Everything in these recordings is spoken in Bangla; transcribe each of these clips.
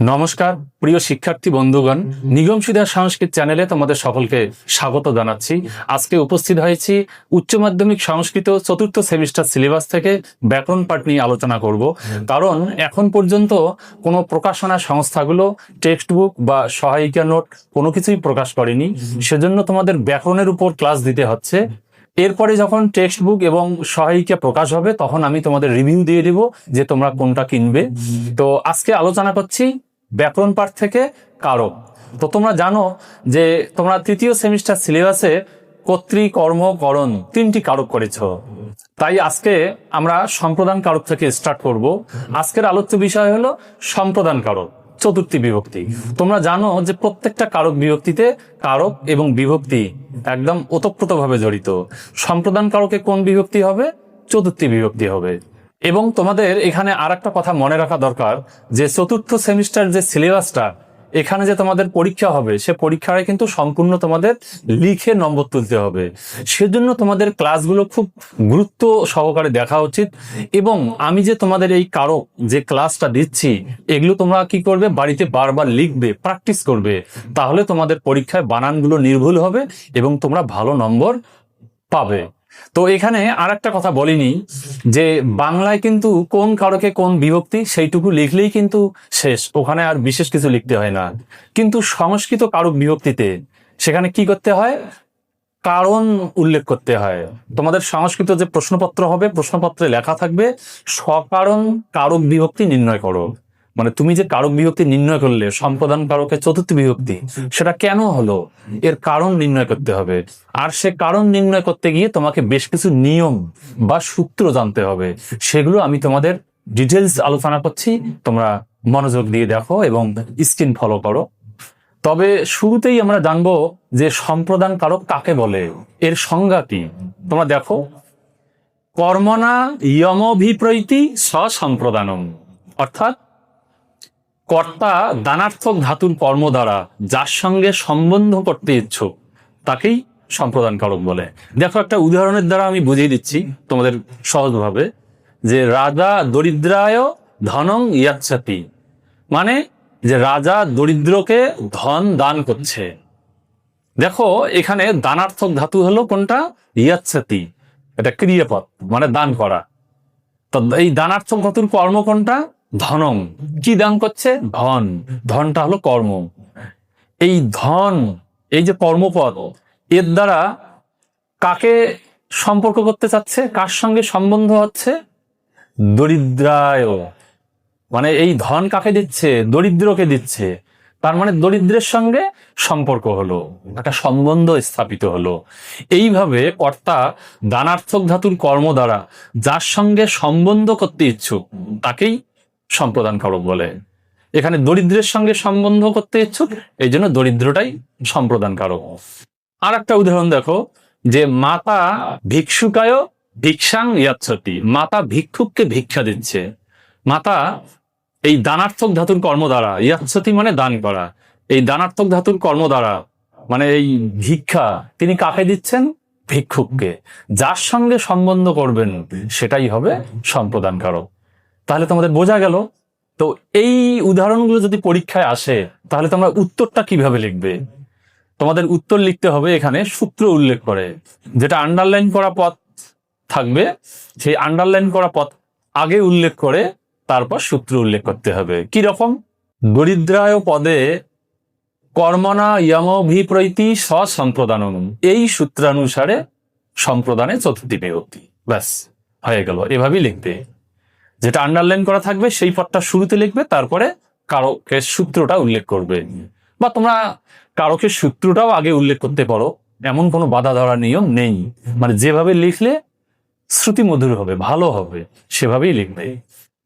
নমস্কার, প্রিয় শিক্ষার্থী বন্ধুগণ, নিগম সুধা সংস্কৃত চ্যানেলে তোমাদের সকলকে স্বাগত জানাচ্ছি। আজকে উপস্থিত হয়েছি উচ্চ মাধ্যমিক সংস্কৃত চতুর্থ সেমিস্টার সিলেবাস থেকে ব্যাকরণ পাঠ নিয়ে আলোচনা করব। কারণ এখন পর্যন্ত কোনো প্রকাশনা সংস্থাগুলো টেক্সট বুক বা সহায়িকা নোট কোনো কিছুই প্রকাশ করেনি। সেজন্য তোমাদের ব্যাকরণের উপর ক্লাস দিতে হচ্ছে। এরপরে যখন টেক্সট বুক এবং সহায়িকা প্রকাশ হবে, তখন আমি তোমাদের রিভিউ দিয়ে দিব যে তোমরা কোনটা কিনবে। তো আজকে আলোচনা করছি ব্যাকরণ পাঠ থেকে কারক। তো তোমরা জানো যে তোমরা তৃতীয় সেমিস্টার সিলেবাসে কর্ম, করণ তিনটি কারক করেছ। তাই আজকে আমরা সম্প্রদান কারক থেকে স্টার্ট করব। আজকের আলোচ্য বিষয় হলো সম্প্রদান কারক, চতুর্থী বিভক্তি। তোমরা জানো যে প্রত্যেকটা কারক বিভক্তিতে কারক এবং বিভক্তি একদম ওতপ্রোতভাবে জড়িত। সম্প্রদান কারকে কোন বিভক্তি হবে? চতুর্থী বিভক্তি হবে। এবং তোমাদের এখানে আর একটা কথা মনে রাখা দরকার, যে চতুর্থ সেমিস্টার যে সিলেবাসটা, এখানে যে তোমাদের পরীক্ষা হবে, সে পরীক্ষায় কিন্তু সম্পূর্ণ তোমাদের লিখে নম্বর তুলতে হবে। সেজন্য তোমাদের ক্লাসগুলো খুব গুরুত্ব সহকারে দেখা উচিত। এবং আমি যে তোমাদের এই কারক যে ক্লাসটা দিচ্ছি, এগুলো তোমরা কি করবে? বাড়িতে বারবার লিখবে, প্র্যাকটিস করবে। তাহলে তোমাদের পরীক্ষায় বানানগুলো নির্ভুল হবে এবং তোমরা ভালো নম্বর পাবে। তো এখানে আর একটা কথা বলিনি যে বাংলায় কিন্তু কোন কারকে কোন বিভক্তি সেইটুকু লিখলেই কিন্তু শেষ। ওখানে আর বিশেষ কিছু লিখতে হয় না। কিন্তু সংস্কৃত কারক বিভক্তিতে সেখানে কি করতে হয়? কারণ উল্লেখ করতে হয়। তোমাদের সংস্কৃত যে প্রশ্নপত্র হবে, প্রশ্নপত্রে লেখা থাকবে সকারণ কারক বিভক্তি নির্ণয় করো। মানে তুমি যে কারক বিভক্তি নির্ণয় করলে সম্প্রদান কারকের চতুর্থ বিভক্তি সেটা কেন হলো? এর কারণ নির্ণয় করতে হবে। আর সে কারণ নির্ণয় করতে গিয়ে তোমাকে বেশ কিছু নিয়ম বা সূত্র জানতে হবে। সেগুলো আমি তোমাদের ডিটেলস আলোচনা করছি। তোমরা মনোযোগ দিয়ে দেখো এবং স্ক্রিন ফলো করো। তবে শুরুতেই আমরা জানব যে সম্প্রদান কারক কাকে বলে? এর সংজ্ঞা কি? তোমরা দেখো। কর্মনা ইয়মভিপ্রৈতি স্বসম্প্রদানম। অর্থাৎ কর্তা দানার্থক ধাতুর কর্ম দ্বারা যার সঙ্গে সম্বন্ধ করতে ইচ্ছুক, তাকেই সম্প্রদান কারক বলে। দেখো, একটা উদাহরণের দ্বারা আমি বুঝিয়ে দিচ্ছি তোমাদের সহজভাবে যে রাজা দরিদ্রায় ধনং ইয়াচ্ছাতি মানে যে রাজা দরিদ্রকে ধন দান করছে। দেখো, এখানে দানার্থক ধাতু হলো কোনটা? ইয়াচ্ছাতি, এটা ক্রিয়াপদ মানে দান করা। তো এই দানার্থক ধাতুর কর্ম কোনটা? ধনং। কি দান করছে? ধন। ধনটা হলো কর্ম। এই ধন, এই যে কর্মপদ, এর দ্বারা কাকে সম্পর্ক করতে চাচ্ছে? কার সঙ্গে সম্বন্ধ হচ্ছে? দরিদ্রায়। মানে এই ধন কাকে দিচ্ছে? দরিদ্রকে দিচ্ছে। তার মানে দরিদ্রের সঙ্গে সম্পর্ক হলো, একটা সম্বন্ধ স্থাপিত হলো। এইভাবে কর্তা দানার্থক ধাতুর কর্ম দ্বারা যার সঙ্গে সম্বন্ধ করতে ইচ্ছুক, তাকেই সম্প্রদান কারক বলে। এখানে দরিদ্রের সঙ্গে সম্বন্ধ করতে ইচ্ছুক এই জন্য দরিদ্রটাই সম্প্রদান কারক আর একটা উদাহরণ দেখো, যে মাতা ভিক্ষুকায় ভিক্ষাং ইয়াচ্ছতি, মাতা ভিক্ষুককে ভিক্ষা দিচ্ছে। মাতা এই দানার্থক ধাতুর কর্ম দ্বারা, ইয়াচ্ছতি মানে দান করা। এই দানার্থক ধাতুর কর্ম দ্বারা মানে এই ভিক্ষা, তিনি কাকে দিচ্ছেন? ভিক্ষুককে। যার সঙ্গে সম্বন্ধ করবেন, সেটাই হবে সম্প্রদান কারক তাহলে তোমাদের বোঝা গেল। তো এই উদাহরণগুলো যদি পরীক্ষায় আসে, তাহলে তোমরা উত্তরটা কীভাবে লিখবে? তোমাদের উত্তর লিখতে হবে এখানে সূত্র উল্লেখ করে, যেটা আন্ডারলাইন করা পথ থাকবে। সেই আন্ডারলাইন করা পথ আগে উল্লেখ করে তারপর সূত্র উল্লেখ করতে হবে। কি রকম দরিদ্রায় পদে কর্মনা ইয়মভিপ্রৈতি স্বসম্প্রদানম এই সূত্রানুসারে সম্প্রদানে চতুর্থী বিভক্তি। ব্যাস, হয়ে গেল। এভাবেই লিখবে। যেটা আন্ডারলাইন করা থাকবে, সেই পথটা শুরুতে লিখবে, তারপরে কারকের সূত্রটা উল্লেখ করবে। বা তোমরা কারকের সূত্রটাও আগে উল্লেখ করতে পারো, এমন কোনো বাধা ধরার নিয়ম নেই। মানে যেভাবে লিখলে শ্রুতি মধুর হবে, ভালো হবে, সেভাবেই লিখবে।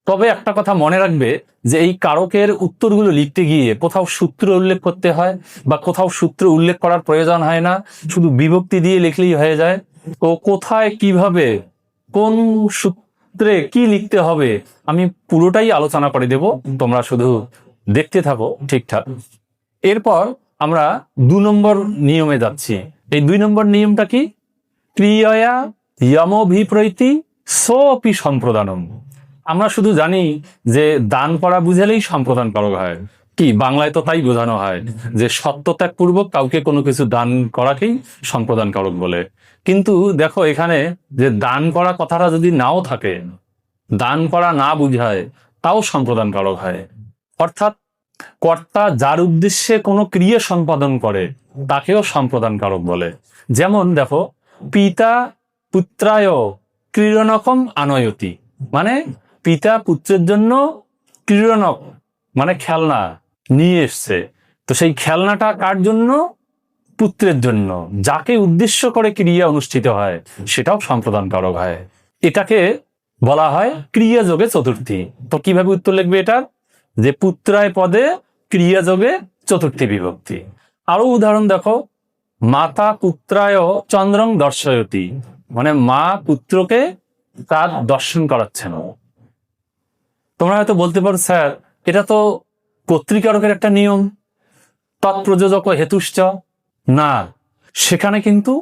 তবে একটা কথা মনে রাখবে যে এই কারকের উত্তরগুলো লিখতে গিয়ে কোথাও সূত্র উল্লেখ করতে হয় বা কোথাও সূত্র উল্লেখ করার প্রয়োজন হয় না, শুধু বিভক্তি দিয়ে লিখলেই হয়ে যায়। তো কোথায়, কীভাবে, কোন সূত্রে কি লিখতে হবে? আমি পুরোটাই আলোচনা করে দেব। তোমরা শুধু দেখতে থাকো ঠিকঠাক। এরপর আমরা দু নম্বর নিয়মে যাচ্ছি। এই দুই নম্বর নিয়মটা কি? ক্রিয়া ইয়মভিপ্রৈতি সোপি সম্প্রদানম। আমরা শুধু জানি যে দান করা বুঝালেই সম্প্রদান করা হয়। কি, বাংলায় তো তাই বোঝানো হয় যে সত্যত্যাগ পূর্বক কাউকে কোনো কিছু দান করাকেই সম্প্রদান কারক বলে। কিন্তু দেখো এখানে যে দান করা কথাটা যদি নাও থাকে, দান করা না বুঝায়, তাও সম্প্রদান কারক হয়। অর্থাৎ কর্তা যার উদ্দেশ্যে কোনো ক্রিয়া সম্পাদন করে, তাকেও সম্প্রদান কারক বলে। যেমন দেখো, পিতা পুত্রায় ক্রীড়নকম আনয়তি। মানে পিতা পুত্রের জন্য ক্রীড়নক মানে খেলনা। নিয়ে এসছে। তো সেই খেলনাটা কার জন্য? পুত্রের জন্য। যাকে উদ্দেশ্য করে ক্রিয়া অনুষ্ঠিত হয়, সেটাও সম্প্রদান কারক হয়। এটাকে বলা হয় ক্রিয়া যোগে চতুর্থী। তো কীভাবে উত্তর লিখবে এটা? যে পুত্রায় পদে ক্রিয়া যোগে চতুর্থী বিভক্তি। আরও উদাহরণ দেখো। মাতা পুত্রায় চন্দ্রং দর্শয়তি। মানে মা পুত্রকে তার দর্শন করাচ্ছেন। তোমরা হয়তো বলতে পারো, স্যার, এটা তো কর্তৃকারকের একটা নিয়ম, তৎপ্রযোজক হেতুশ্চ। না, সেখানে কিন্তু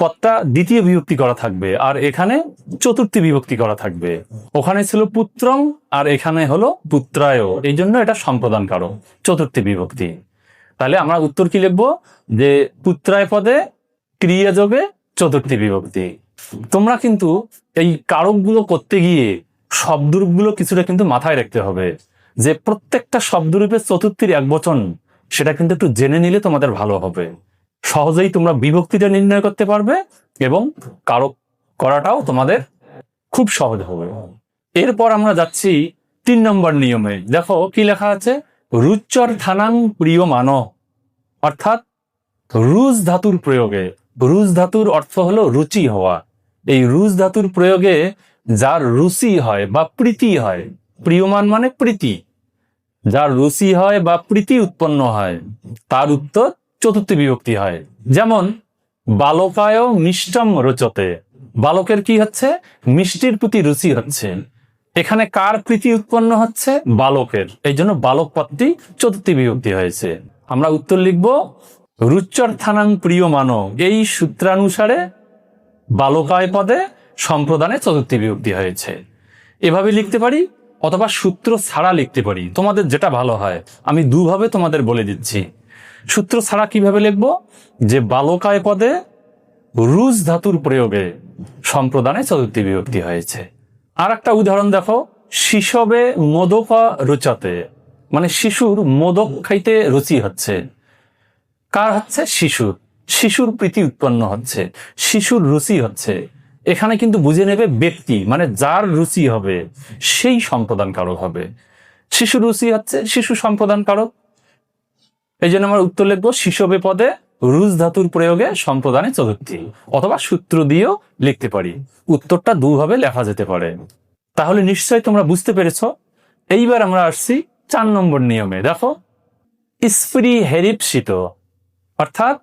পদটা দ্বিতীয় বিভক্তি করা থাকবে, আর এখানে চতুর্থী বিভক্তি করা থাকবে। ওখানে ছিল পুত্রং আর এখানে হলো পুত্রায় এই জন্য এটা সম্প্রদান কারক চতুর্থী বিভক্তি। তাহলে আমরা উত্তর কি লিখব? যে পুত্রায় পদে ক্রিয়া যোগে চতুর্থী বিভক্তি। তোমরা কিন্তু এই কারকগুলো করতে গিয়ে শব্দরূপগুলো কিছুটা কিন্তু মাথায় রাখতে হবে। যে প্রত্যেকটা শব্দরূপের চতুর্থীর এক বচন, সেটা কিন্তু একটু জেনে নিলে তোমাদের ভালো হবে। সহজেই তোমরা বিভক্তিটা নির্ণয় করতে পারবে এবং কারক করাটাও তোমাদের খুব সহজ হবে। এরপর আমরা যাচ্ছি তিন নম্বর নিয়মে। দেখো, কি লেখা আছে? রুচর থানাং প্রিয় মান অর্থাৎ রুজ ধাতুর প্রয়োগে। রুজ ধাতুর অর্থ হলো রুচি হওয়া। এই রুজ ধাতুর প্রয়োগে যার রুচি হয় বা প্রীতি হয় প্রিয়মান মানে প্রীতি। যার রুচি হয় বা প্রীতি উৎপন্ন হয়, তার উত্তর চতুর্থী বিভক্তি হয়। যেমন, বালকায় মিষ্টম রোচতে। বালকের কি হচ্ছে? মিষ্টির প্রতি রুচি হচ্ছে। এখানে কার প্রীতি উৎপন্ন হচ্ছে? বালকের। এই জন্য বালক পদটি চতুর্থী বিভক্তি হয়েছে। আমরা উত্তর লিখব, রুচ্চর থানাং প্রিয় মানব এই সূত্রানুসারে বালকায় পদে সম্প্রদানে চতুর্থী বিভক্তি হয়েছে। এভাবে লিখতে পারি অথবা সূত্র ছাড়া লিখতে পারি। তোমাদের যেটা ভালো হয়, আমি দুভাবে তোমাদের বলে দিচ্ছি। সূত্র ছাড়া কীভাবে লিখব? যে বালকায় পদে রুজ ধাতুর প্রয়োগে সম্প্রদানে চতুর্থী বিভক্তি হয়েছে। আর একটা উদাহরণ দেখো, শিশবে মোদকা রুচাতে। মানে শিশুর মোদক খাইতে রুচি হচ্ছে। কার হচ্ছে? শিশুর। শিশুর প্রীতি উৎপন্ন হচ্ছে। শিশুর রুচি হচ্ছে। এখানে কিন্তু বুঝে নেবে ব্যক্তি মানে যার রুচি হবে, সেই সম্প্রদান কারক হবে। শিশু রুচি হচ্ছে শিশু সম্প্রদান কারক। এই জন্য আমরা উত্তর লিখব, শিশবে পদে রুজ ধাতুর প্রয়োগে সম্প্রদানে চতুর্থী, অথবা সূত্র দিয়েও লিখতে পারি। উত্তরটা দুভাবে লেখা যেতে পারে। তাহলে নিশ্চয়ই তোমরা বুঝতে পেরেছ। এইবার আমরা আসছি চার নম্বর নিয়মে। দেখো স্প্রি হেরিপসিত, অর্থাৎ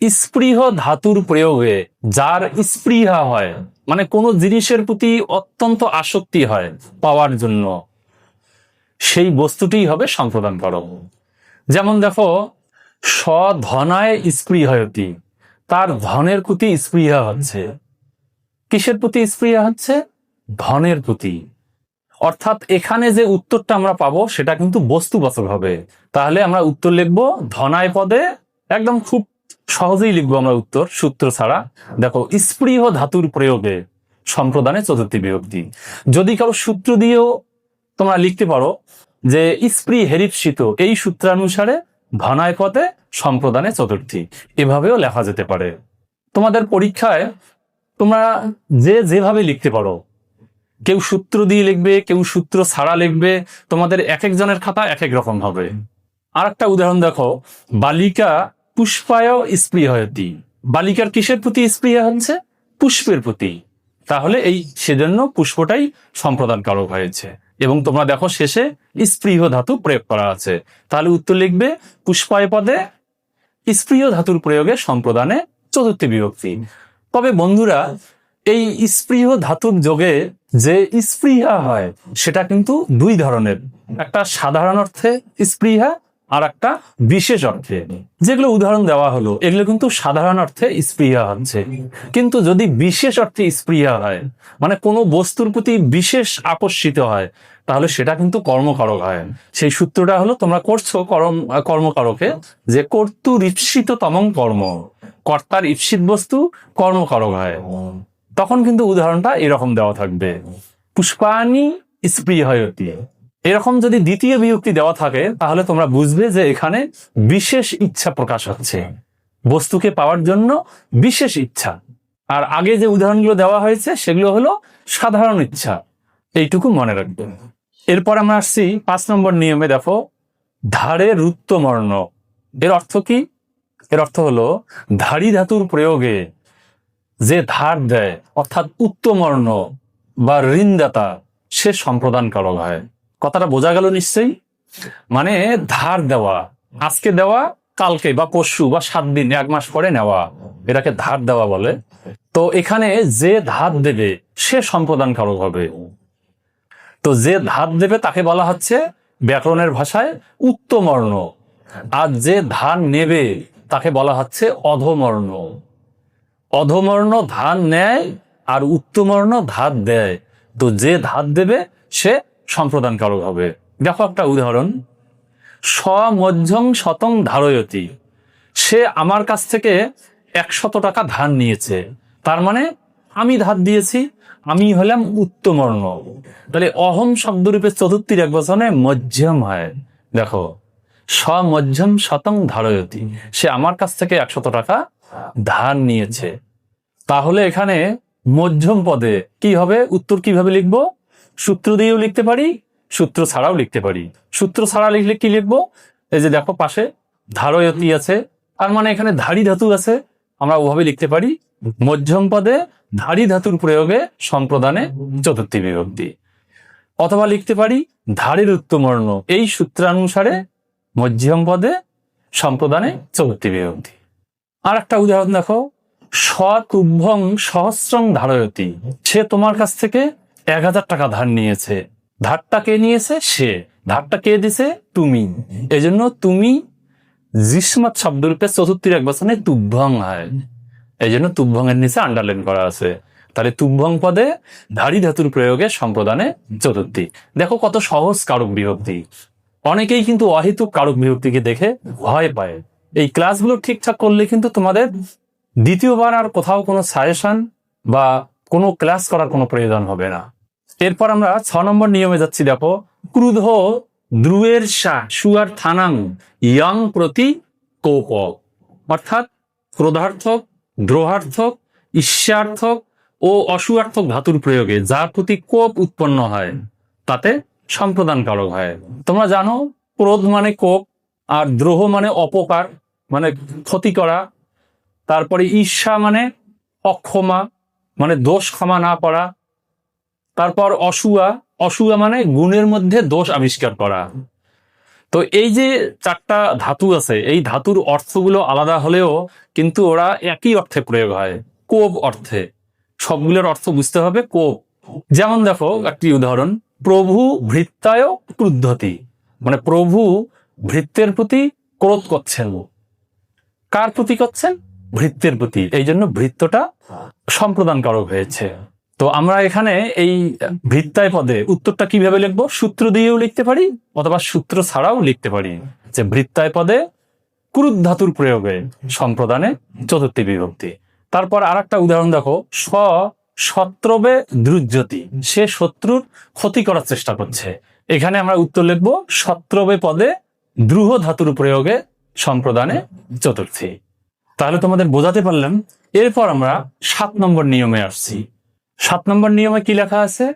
স্পৃহ ধাতুর প্রয়োগে, যার স্পৃহা হয় মানে কোনো জিনিসের প্রতি অত্যন্ত আসক্তি হয় পাওয়ার জন্য, সেই বস্তুটি হবে সম্প্রদান করো যেমন দেখো, স্বধনায় স্পৃহয়তি তার ধনের প্রতি স্পৃহা হচ্ছে। কিসের প্রতি স্পৃহা হচ্ছে? ধনের প্রতি। অর্থাৎ এখানে যে উত্তরটা আমরা পাবো, সেটা কিন্তু বস্তুবাচক হবে। তাহলে আমরা উত্তর লিখব, ধনায় পদে একদম খুব সহজেই লিখব আমরা উত্তর, সূত্র ছাড়া। দেখো, স্পৃহ ধাতুর প্রয়োগে সম্প্রদানে চতুর্থী বিভক্তি। যদি কারও সূত্র দিয়েও তোমরা লিখতে পারো যে স্প্রি হেরিপসিত এই সূত্রানুসারে ধনায় পদে সম্প্রদানে চতুর্থী। এভাবেও লেখা যেতে পারে। তোমাদের পরীক্ষায় তোমরা যে যেভাবে লিখতে পারো, কেউ সূত্র দিয়ে লিখবে, কেউ সূত্র ছাড়া লিখবে, তোমাদের এক একজনের খাতা এক এক রকম হবে। আর একটা উদাহরণ দেখো, বালিকা পুষ্পায় স্পৃহয়তি বালিকার কিসের প্রতি স্পৃহা হচ্ছে? পুষ্পের প্রতি। তাহলে এই সেজন্য পুষ্পটাই সম্প্রদান কারক হয়েছে। এবং তোমরা দেখো শেষে স্পৃহ ধাতু প্রয়োগ করা আছে। তাহলে উত্তর লিখবে, পুষ্পায় পদে স্পৃহ ধাতুর প্রয়োগে সম্প্রদানে চতুর্থী বিভক্তি। তবে বন্ধুরা, এই স্পৃহ ধাতুর যোগে যে স্পৃহা হয়, সেটা কিন্তু দুই ধরনের। একটা সাধারণ অর্থে স্পৃহা আর একটা বিশেষ অর্থে, যেগুলো উদাহরণ দেওয়া হলো, এগুলো কিন্তু সাধারণ অর্থে স্পৃহা হচ্ছে কিন্তু যদি বিশেষ অর্থে স্পৃহা হয় মানে কোনো বস্তুর প্রতি বিশেষ আকর্ষিত হয়, তাহলে সেটা কিন্তু কর্মকারক হয়। সেই সূত্রটা হলো, তোমরা করছ কর্ম, কর্মকারকে, যে কর্তুর ঈপ্সিত তমং কর্ম, কর্তার ঈপ্সিত বস্তু কর্মকারক হয়। তখন কিন্তু উদাহরণটা এরকম দেওয়া থাকবে। পুষ্পানি স্পৃহয়তি। এরকম যদি দ্বিতীয় বিভক্তি দেওয়া থাকে, তাহলে তোমরা বুঝবে যে এখানে বিশেষ ইচ্ছা প্রকাশ হচ্ছে। বস্তুকে পাওয়ার জন্য বিশেষ ইচ্ছা। আর আগে যে উদাহরণগুলো দেওয়া হয়েছে, সেগুলো হলো সাধারণ ইচ্ছা। এইটুকু মনে রাখবেন এরপর আমরা আসছি পাঁচ নম্বর নিয়মে, দেখো, ধারে রুত্তমর্ণ এর অর্থ কি? এর অর্থ হলো ধারী ধাতুর প্রয়োগে যে ধার দেয়, অর্থাৎ উত্তমর্ণ বা ঋণদাতা, সে সম্প্রদানকারক হয়। কথাটা বোঝা গেল নিশ্চয়ই? মানে ধার দেওয়া, আজকে দেওয়া, কালকে বা পরশু বা সাত দিন, এক মাস পরে নেওয়া, এটাকে ধার দেওয়া বলে। তো এখানে যে ধার দেবে, সে সম্প্রদান সম্প্রদানকারক হবে। তো যে ধার দেবে, তাকে বলা হচ্ছে ব্যাকরণের ভাষায় উত্তমর্ণ। আর যে ধান নেবে, তাকে বলা হচ্ছে অধমর্ণ। অধমর্ণ ধান নেয়, আর উত্তমর্ণ ধার দেয়। তো যে ধার দেবে, সে সম্প্রদানকারক হবে। দেখো একটা উদাহরণ। সমধ্যং শতং ধারয়তি। সে আমার কাছ থেকে একশত টাকা ধার নিয়েছে। তার মানে আমি ধার দিয়েছি, আমি হলাম উত্তমর্ণ। তাহলে অহম শব্দরূপে চতুর্থীর এক বচনে মধ্যম হয়। দেখো সমধ্যম শতং ধারয়তি। সে আমার কাছ থেকে একশত টাকা ধার নিয়েছে। তাহলে এখানে মধ্যম পদে কি হবে? উত্তর কীভাবে লিখব? সূত্র দিয়েও লিখতে পারি, সূত্র ছাড়াও লিখতে পারি। সূত্র ছাড়া লিখলে কি লিখব? এই যে দেখো পাশে, ধারয়তি আছে, তার মানে এখানে ধারী ধাতু আছে, আমরা ওভাবে লিখতে পারি, মধ্যম পদে ধারী ধাতুর প্রয়োগে সম্প্রদানে চতুর্থী বিভক্তি। অথবা লিখতে পারি, ধারের উত্তমর্ণ, এই সূত্রানুসারে মধ্যম পদে সম্প্রদানে চতুর্থী বিভক্তি। আর একটা উদাহরণ দেখো সতুভ্যং সহস্রং ধারয়তি, সে তোমার কাছ থেকে এক হাজার টাকা ধার নিয়েছে। ধারটা কে নিয়েছে? সে। ধারটা কে দিছে? তুমি। এজন্য তুমি জিসমাত শব্দরূপে চতুর্থীর এক বছরে তুভ্যং হয়। এই জন্য তুভ্যং এর নিচে আন্ডারলাইন করা আছে। তাহলে তুভ্যং পদে ধারী ধাতুর প্রয়োগে সম্প্রদানে চতুর্থী। দেখো কত সহজ কারক বিভক্তি। অনেকেই কিন্তু অহেতুক কারক বিভক্তিকে দেখে ভয় পায়। এই ক্লাসগুলো ঠিকঠাক করলে কিন্তু তোমাদের দ্বিতীয়বার আর কোথাও কোনো সাজেশন বা কোনো ক্লাস করার কোনো প্রয়োজন হবে না। এরপর আমরা ছ নম্বর নিয়মে যাচ্ছি, দেখো। ক্রুধ দ্রুয়ের সা সুয়ার থানাং, ইয়ং প্রতি কোপ অর্থাৎ ক্রোধার্থক, দ্রোহার্থক ঈর্ষার্থক ও অসুয়ার্থক ধাতুর প্রয়োগে যার প্রতি কোপ উৎপন্ন হয়, তাতে সম্প্রদান কারক হয়। তোমরা জানো, ক্রোধ মানে কোপ, আর দ্রোহ মানে অপকার মানে ক্ষতি করা। তারপরে ঈর্ষা মানে অক্ষমা মানে দোষ ক্ষমা না করা। তারপর অসুয়া অসুয়া মানে গুণের মধ্যে দোষ আবিষ্কার করা। তো এই যে চারটা ধাতু আছে, এই ধাতুর অর্থগুলো আলাদা হলেও কিন্তু ওরা একই অর্থে প্রয়োগ হয়। কোপ অর্থে। সবগুলোর অর্থ বুঝতে হবে কোপ। যেমন দেখো, একটি উদাহরণ, প্রভু ভৃত্তায় ক্রুদ্ধতি। মানে প্রভু ভৃত্যের প্রতি ক্রোধ করছেন। কার প্রতি করছেন? ভৃত্যের প্রতি। এই জন্য ভৃত্যটা সম্প্রদানকারক হয়েছে। তো আমরা এখানে এই ভৃত্তায় পদে উত্তরটা কীভাবে লিখব? সূত্র দিয়েও লিখতে পারি, অথবা সূত্র ছাড়াও লিখতে পারি। যে ভৃত্তায় পদে ক্রুদ ধাতুর প্রয়োগে সম্প্রদানে চতুর্থী বিভক্তি। তারপর আর একটা উদাহরণ দেখো, স্ব শত্রবে দ্রুজ্যতি, সে শত্রুর ক্ষতি করার চেষ্টা করছে। এখানে আমরা উত্তর লিখব, শত্রবে পদে দ্রুহ ধাতুর প্রয়োগে সম্প্রদানে চতুর্থী। তাহলে তোমাদের বোঝাতে পারলাম, এরপর আমরা সাত নম্বর নিয়মে আসছি। সাত নম্বর নিয়মে কি লেখা আছে?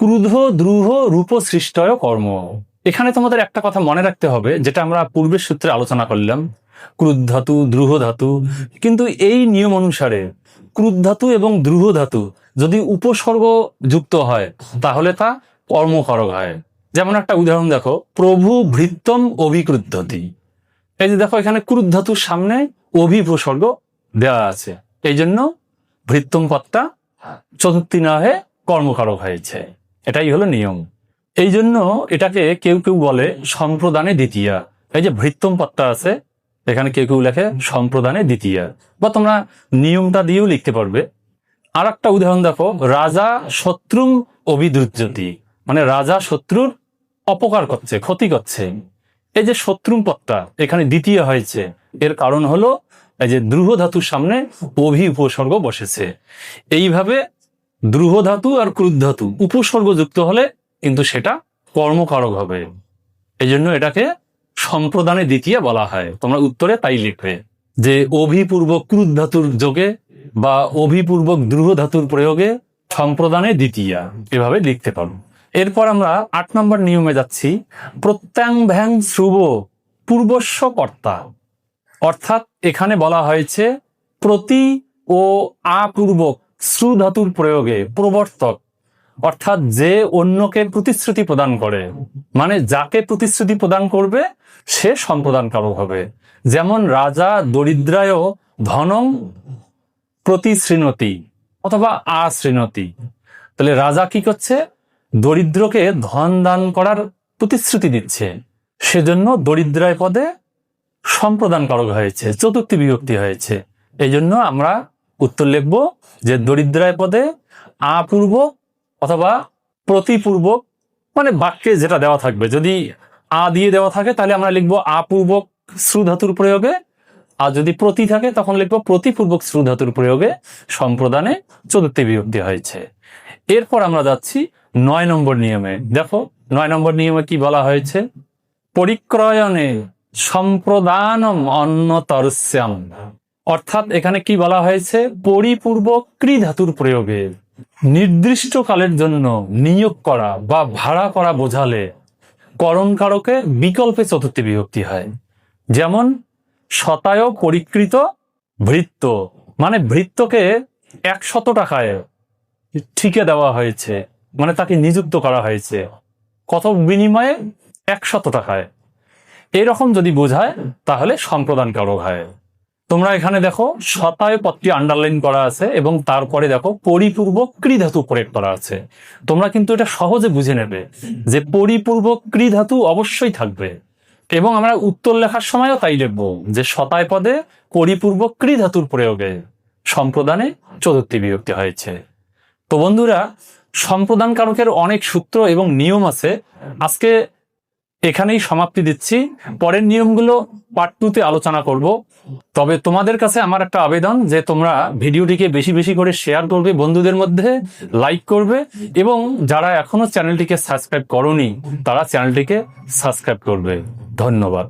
ক্রুধ, দ্রুহ, রূপ, সৃষ্টয়, কর্ম। এখানে তোমাদের একটা কথা মনে রাখতে হবে, যেটা আমরা পূর্বের সূত্রে আলোচনা করলাম। ক্রুধ ধাতু, দ্রুহ ধাতু। কিন্তু এই নিয়ম অনুসারে ক্রুধ ধাতু এবং দ্রুহ ধাতু যদি উপসর্গ যুক্ত হয়, তাহলে তা কর্মকরক হয়। যেমন একটা উদাহরণ দেখো, প্রভু ভৃত্তম অভিক্রুদ্ধতি। এই যে দেখো, এখানে ক্রুধ ধাতুর সামনে অভিপ্রসর্গ দেওয়া আছে। এই জন্য ভৃত্তম পদটা চতুর্থী না হয়ে কর্মকারক হয়েছে। এটাই হলো নিয়ম। এই জন্য এটাকে কেউ কেউ বলে সম্প্রদানে দ্বিতীয়া। এই যে ভৃত্তম পদটা আছে, এখানে কেউ কেউ লেখে সম্প্রদানে দ্বিতীয়া। বা তোমরা নিয়মটা দিয়েও লিখতে পারবে। আর একটা উদাহরণ দেখো, রাজা শত্রুম অভিদ্রুজ্যতি মানে রাজা শত্রুর অপকার করছে, ক্ষতি করছে। এই যে শত্রুম পত্তা, এখানে দ্বিতীয় হয়েছে। এর কারণ হলো যে দ্রুহ ধাতুর সামনে অভি উপসর্গ বসেছে। এইভাবে দ্রুহ ধাতু আর ক্রুদ ধাতু উপসর্গ যুক্ত হলে কিন্তু সেটা কর্মকারক হবে। এই জন্য এটাকে সম্প্রদানে দ্বিতীয় বলা হয়। তোমরা উত্তরে তাই লিখবে যে অভিপূর্বক ক্রুদ ধাতুর যোগে বা অভিপূর্বক দ্রুহ ধাতুর প্রয়োগে সম্প্রদানে দ্বিতীয়া। এভাবে লিখতে পারো। এরপর আমরা আট নম্বর নিয়মে যাচ্ছি। প্রত্যাং ভ্যাং শ্রুব পূর্বস্ব কর্তা। অর্থাৎ এখানে বলা হয়েছে প্রতি ও আপূর্বক শ্রু ধাতুর প্রয়োগে প্রবর্তক। অর্থাৎ যে অন্যকে প্রতিশ্রুতি প্রদান করে মানে যাকে প্রতিশ্রুতি প্রদান করবে, সে সম্প্রদানকারক হবে। যেমন রাজা দরিদ্রায় ধনং প্রতিশ্রীণতি অথবা আশ্রীণতি। তাহলে রাজা কি করছে? দরিদ্রকে ধন দান করার প্রতিশ্রুতি দিচ্ছে। সেজন্য দরিদ্রায় পদে সম্প্রদানকারক হয়েছে, চতুর্থী বিভক্তি হয়েছে। এই জন্য আমরা উত্তর লিখব যে দরিদ্রায় পদে আপূর্বক অথবা প্রতিপূর্বক মানে বাক্যে যেটা দেওয়া থাকবে, যদি আ দিয়ে দেওয়া থাকে তাহলে আমরা লিখব আপূর্বক শ্রু ধাতুর প্রয়োগে, আর যদি প্রতি থাকে তখন লিখব প্রতিপূর্বক শ্রু ধাতুর প্রয়োগে সম্প্রদানে চতুর্থী বিভক্তি হয়েছে। এরপর আমরা যাচ্ছি নয় নম্বর নিয়মে। দেখো, নয় নম্বর নিয়মে কি বলা হয়েছে? পরিক্রয়ণে সম্প্রদানম অন্নতরস্যাম। অর্থাৎ এখানে কি বলা হয়েছে? পরিপূর্বক ক্রি ধাতুর প্রয়োগে। নির্দিষ্ট কালের জন্য নিয়োগ করা বা ভাড়া করা বোঝালে করণকারকে বিকল্পে চতুর্থী বিভক্তি হয়। যেমন, শতায় পরিকৃত ভৃত্য। মানে ভৃত্যকে একশত টাকায় ঠিকে দেওয়া হয়েছে। মানে তাকে নিযুক্ত করা হয়েছে। কত বিনিময়ে? একশত টাকায়। এরকম যদি বোঝায়, তাহলে সম্প্রদানকারক হয়। তোমরা এখানে দেখো শতায় পদটি আন্ডারলাইন করা আছে এবং তারপরে দেখো, পরিপূর্বক ক্রিধাতু প্রয়োগ করা আছে। তোমরা কিন্তু এটা সহজে বুঝে নেবে যে পরিপূর্বক ক্রিধাতু অবশ্যই থাকবে। এবং আমরা উত্তর লেখার সময়ও তাই লিখব যে শতায় পদে পরিপূর্বক ক্রিধাতুর প্রয়োগে সম্প্রদানে চতুর্থী বিভক্তি হয়েছে। তো বন্ধুরা, সম্প্রদান কারকের অনেক সূত্র এবং নিয়ম আছে। আজকে এখানেই সমাপ্তি দিচ্ছি। পরের নিয়মগুলো পার্ট টুতে আলোচনা করব। তবে তোমাদের কাছে আমার একটা আবেদন যে তোমরা ভিডিওটিকে বেশি বেশি করে শেয়ার করবে, বন্ধুদের মধ্যে লাইক করবে এবং যারা এখনও চ্যানেলটিকে সাবস্ক্রাইব করনি, তারা চ্যানেলটিকে সাবস্ক্রাইব করবে। ধন্যবাদ।